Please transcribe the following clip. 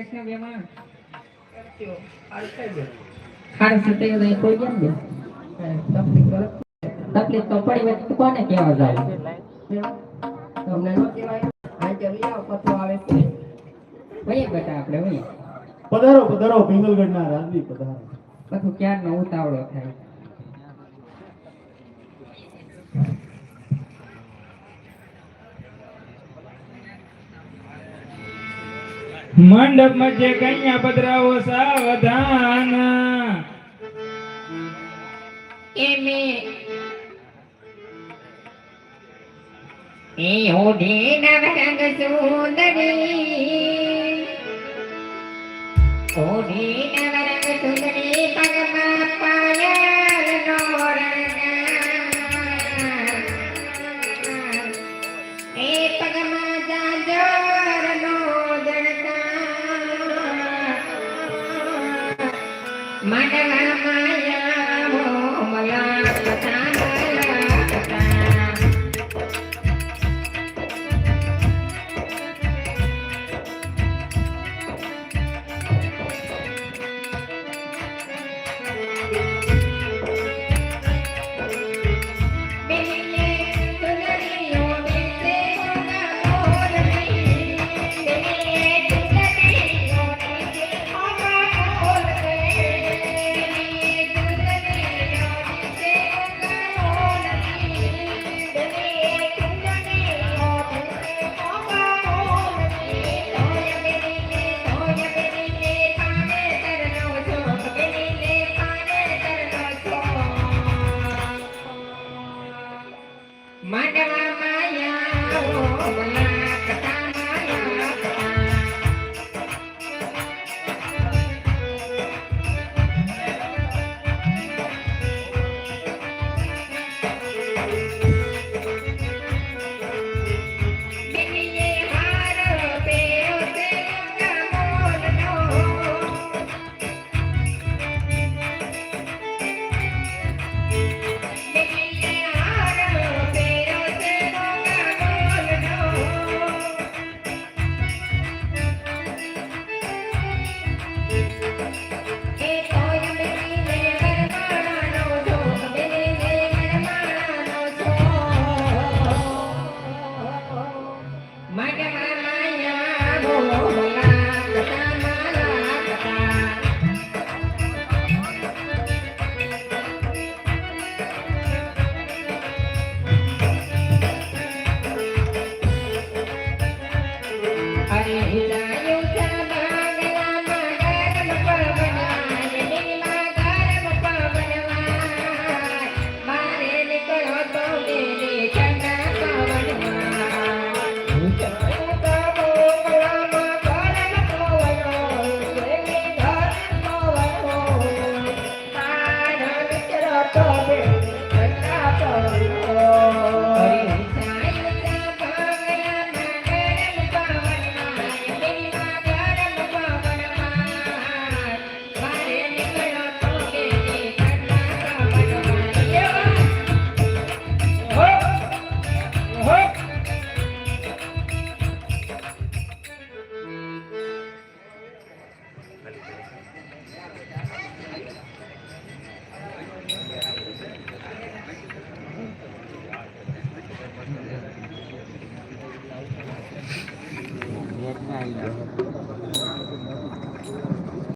કૃષ્ણ બે માં ખાડસ થઈ ગયો? તકલીફ તો પડી કોને ન કહેવાય. આ જલ્દી આવો આવે છે. વઈએ બેટા આપણે વઈએ પધારો પધારો પિંગલગઢ ના રાજવી ઉતાવળો થાય? મંડપ મધ્ય કન્યા પધરાવો સાવધાન. એમે એ હોઢી નવરંગ સુંદરી. હોઢી My Magalang. God. China.